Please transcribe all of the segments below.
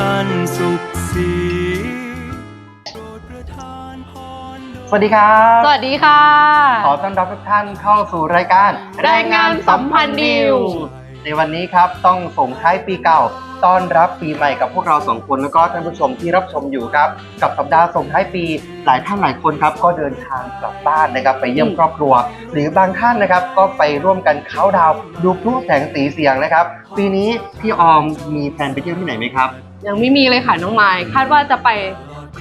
ท่านสุขสีโปรดประทานพรโดยสวัสดีครับ สวัสดีค่ะ ขอต้อนรับทุกท่านเข้าสู่รายการรายงานสัมพันธ์นิว ในวันนี้ครับต้องส่งท้ายปีเก่า ต้อนรับปีใหม่กับพวกเราสองคนแล้วก็ท่านผู้ชมที่รับชมอยู่ครับ กับสัปดาห์ส่งท้ายปี หลายท่านหลายคนครับ ก็เดินทางกลับบ้านนะครับ ไปเยี่ยมครอบครัว หรือบางท่านนะครับ ก็ไปร่วมกันเค้าดาวดูพลุแสงสีเสียงนะครับ ปีนี้พี่ออมมีแผนไปเที่ยวที่ไหนไหมครับ ยังไม่มีเลยค่ะน้องไม้คาดว่าจะไป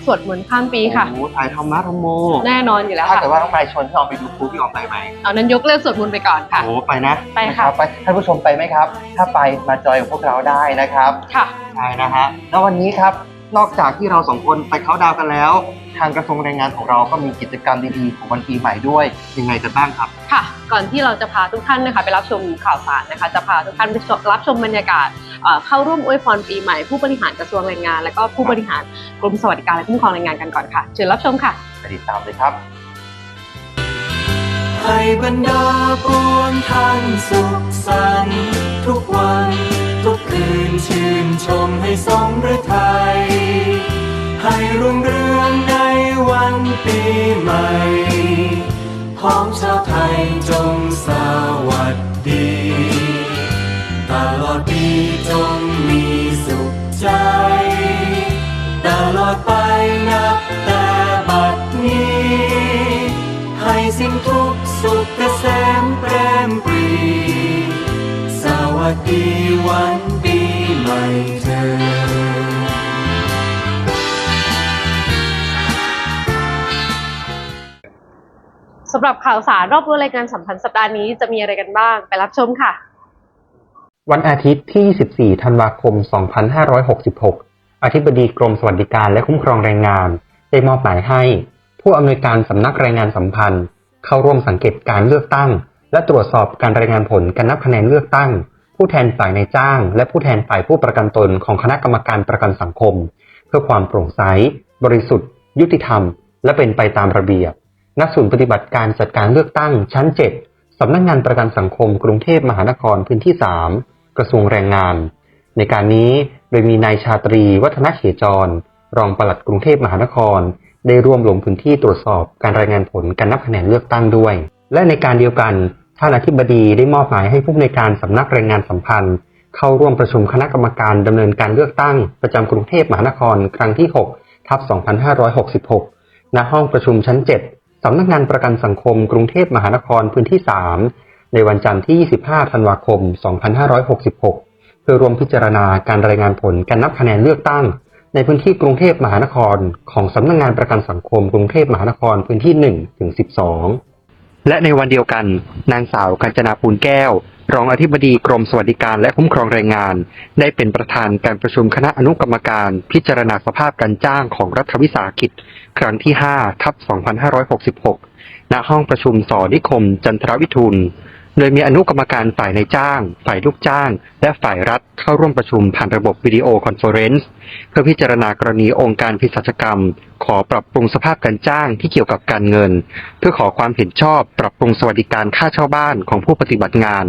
สวดมนต์ข้ามปีค่ะโอ้โหถ่ายธรรมะธรรมโม แน่นอนอยู่แล้วถ้าค่ะเกิดว่าน้องไมค์ชวนพี่ออมไปดูพลุพี่ออมไปไหมเอานั้นยกเลิกสวดมนต์ไปก่อนค่ะ โอ้ไปนะไปค่ะ นรับไปท่านผู้ชมไปไหมครับ ถ้าไปมาจอยกับพวกเราได้นะครับ ค่ะ ใช่นะฮะ แล้ววันนี้ครับ นอกจากที่เราสองคนไปเขาน์ดาวน์กันแล้ว ทางกระทรวงแรงงานของเราก็มีกิจกรรมดีๆ ของวันปีใหม่ด้วย ยังไงกันบ้างครับ ค่ะก่อนที่เราจะพาทุกท่านนะคะไปรับชมข่าวสารนะคะ จะพาทุกท่านไปชมรับชมบรรยากาศ เอ่อเข้าร่วมอวยพรปีใหม่ผู้บริหารกระทรวงแรงงาน และก็ผู้บริหารกรมสวัสดิการและคุ้มครองแรงงานกันก่อนค่ะ เชิญรับชมค่ะไปติดตามเลยครับให้บรรดาปวงท่านสุขสันต์ทุกวันทุกคืนชื่นชมให้สมฤทัยให้รุ่งเรืองในวันปีใหม่พ้องชาวไทยจงสวัสดี ดีวันปีใหม่เธอสำหรับข่าวสารรอบรู้รายการสัมพันธ์สัปดาห์นี้จะมีอะไรกันบ้าง ไปรับชมค่ะ วันอาทิตย์ที่24ธันวาคม 2566 อธิบดีกรมสวัสดิการและคุ้มครองแรงงาน ได้มอบหมายให้ ผู้อำนวยการสำนักรายงานสัมพันธ์ เข้าร่วมสังเกตการเลือกตั้ง และตรวจสอบการรายงานผลการนับคะแนนเลือกตั้ง ผู้แทนฝ่ายนายจ้าง และผู้แทนฝ่ายผู้ประกันตนของคณะกรรมการประกันสังคม เพื่อความโปร่งใส บริสุทธิ์ ยุติธรรม และเป็นไปตามระเบียบ ณ ศูนย์ปฏิบัติการจัดการเลือกตั้งชั้น 7 สำนักงานประกันสังคม กรุงเทพมหานครพื้นที่ 3 กระทรวงแรงงาน ในการนี้โดยมีนายชาตรี วัฒนเขจร รองปลัดกรุงเทพมหานคร ได้ร่วมลงพื้นที่ตรวจสอบการรายงานผลการนับคะแนนเลือกตั้งด้วย และในการเดียวกัน ท่านอธิบดีได้มอบหมายให้ผู้อำนการสำนักแรงงานสัมพันธ์ เข้าร่วมประชุมคณะกรรมการดำเนินการเลือกตั้งประจำกรุงเทพมหานครครั้งที่ 6 ทับ 2566 ณ ห้องประชุมชั้น 7 สำนักงานประกันสังคมกรุงเทพมหานครพื้นที่ 3 ในวันจันทร์ที่ 25 ธันวาคม 2566 เพื่อรวมพิจารณาการรายงานผลการนับคะแนนเลือกตั้ง ในพื้นที่กรุงเทพมหานคร ของสำนักงานประกันสังคมกรุงเทพมหานครพื้นที่ 1 ถึง 12 และในวันเดียวกัน นางสาวกัญจนาปูนแก้ว รองอธิบดีกรมสวัสดิการและคุ้มครองแรงงาน ได้เป็นประธานการประชุมคณะอนุกรรมการ พิจารณาสภาพการจ้างของรัฐวิสาหกิจ ครั้งที่ 5 ทับ 2566 ณ ห้องประชุมสอนิคม จันทรวิทูล โดยมีอนุกรรมการฝ่ายในจ้าง ฝ่ายลูกจ้าง และฝ่ายรัฐเข้าร่วมประชุมผ่านระบบวิดีโอคอนเฟอเรนซ์เพื่อพิจารณากรณีองค์การเภสัชกรรม ขอปรับปรุงสภาพการจ้างที่เกี่ยวกับการเงิน เพื่อขอความเห็นชอบปรับปรุงสวัสดิการค่าเช่าบ้านของผู้ปฏิบัติงาน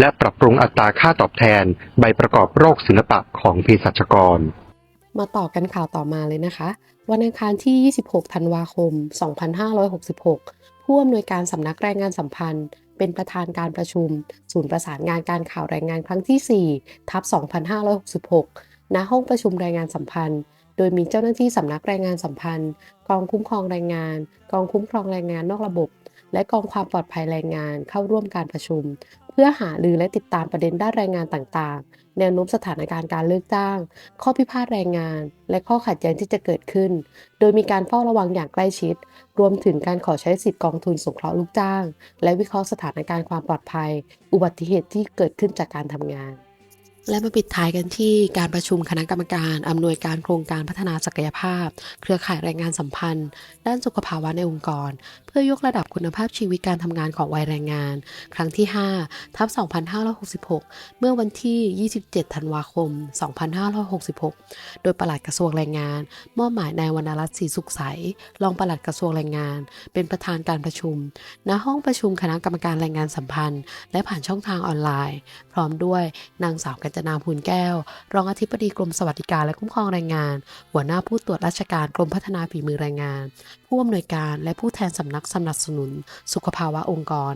และปรับปรุงอัตราค่าตอบแทน ใบประกอบโรคศิลปะของเภสัชกร มาต่อกันข่าวต่อมาเลยนะคะ วันอังคารที่ 26 ธันวาคม 2566 ผู้อำนวยการสำนักแรงงานสัมพันธ์ เป็นประธานการประชุม ศูนย์ประสานงานการข่าวแรงงานครั้งที่ 4 ทับ 2566 ณ ห้องประชุมแรงงานสัมพันธ์ โดยมีเจ้าหน้าที่สำนักแรงงานสัมพันธ์ กองคุ้มครองแรงงาน กองคุ้มครองแรงงานนอกระบบ และกองความปลอดภัยแรงงานเข้าร่วมการประชุม เพื่อหารือและติดตามประเด็นด้านแรงงานต่างๆ แนวโน้มสถานการณ์การเลิกจ้าง ข้อพิพาทแรงงาน และข้อขัดแย้งที่จะเกิดขึ้น โดยมีการเฝ้าระวังอย่างใกล้ชิด รวมถึงการขอใช้สิทธิกองทุนสงเคราะห์ลูกจ้าง และวิเคราะห์สถานการณ์ความปลอดภัย อุบัติเหตุที่เกิดขึ้นจากการทำงาน และมาปิดท้ายกันที่การประชุมคณะกรรมการอำนวยการโครงการพัฒนาศักยภาพ เครือข่ายแรงงานสัมพันธ์ ด้านสุขภาวะในองค์กร เพื่อยกระดับคุณภาพชีวิตการทำงานของวัยแรงงาน ครั้งที่ 5 ทับ 2566 เมื่อวันที่ 27 ธันวาคม 2566 โดยปลัดกระทรวงแรงงาน มอบหมายนายวรรณรัตน์ศรีสุขใส รองปลัดกระทรวงแรงงาน เป็นประธานการประชุม ณ ห้องประชุมคณะกรรมการแรงงานสัมพันธ์ และผ่านช่องทางออนไลน์ พร้อมด้วยนางสาวกัญจนาพูนแก้ว รองอธิบดีกรมสวัสดิการและคุ้มครองแรงงาน หัวหน้าผู้ตรวจราชการกรมพัฒนาฝีมือแรงงาน ผู้อำนวยการและผู้แทนสำนักสนับสนุน สุขภาวะองค์กร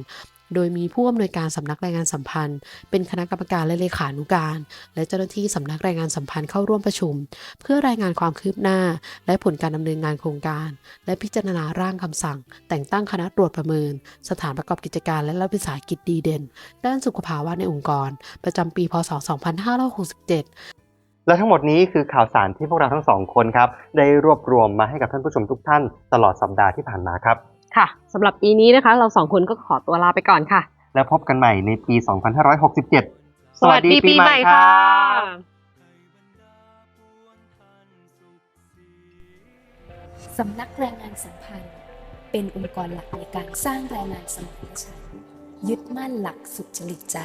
โดยมีผู้อำนวยการสำนักแรงงานสัมพันธ์ เป็นคณะกรรมการและเลขานุการ และเจ้าหน้าที่สำนักแรงงานสัมพันธ์เข้าร่วมประชุม เพื่อรายงานความคืบหน้า และผลการดำเนินงานโครงการ และพิจารณาร่างคำสั่ง แต่งตั้งคณะตรวจประเมิน สถานประกอบกิจการและรัฐวิสาหกิจดีเด่น ด้านสุขภาวะในองค์กร ประจำปีพศ 2567และทั้งหมดนี้คือข่าวสารที่พวกเราทั้งสองคนครับ ได้รวบรวมมาให้กับท่านผู้ชมทุกท่านตลอดสัปดาห์ที่ผ่านมาครับ ค่ะสำหรับปีนี้นะคะ เราสองคนก็ขอตัวลาไปก่อนค่ะ แล้วพบกันใหม่ในปี 2567 สวัสดีปีใหม่ค่ะสำนักแรงงานสัมพันธ์ เป็นองค์กรหลักในการสร้างแรงงานสมานฉันท์ยึดมั่นหลักสุจริตใจ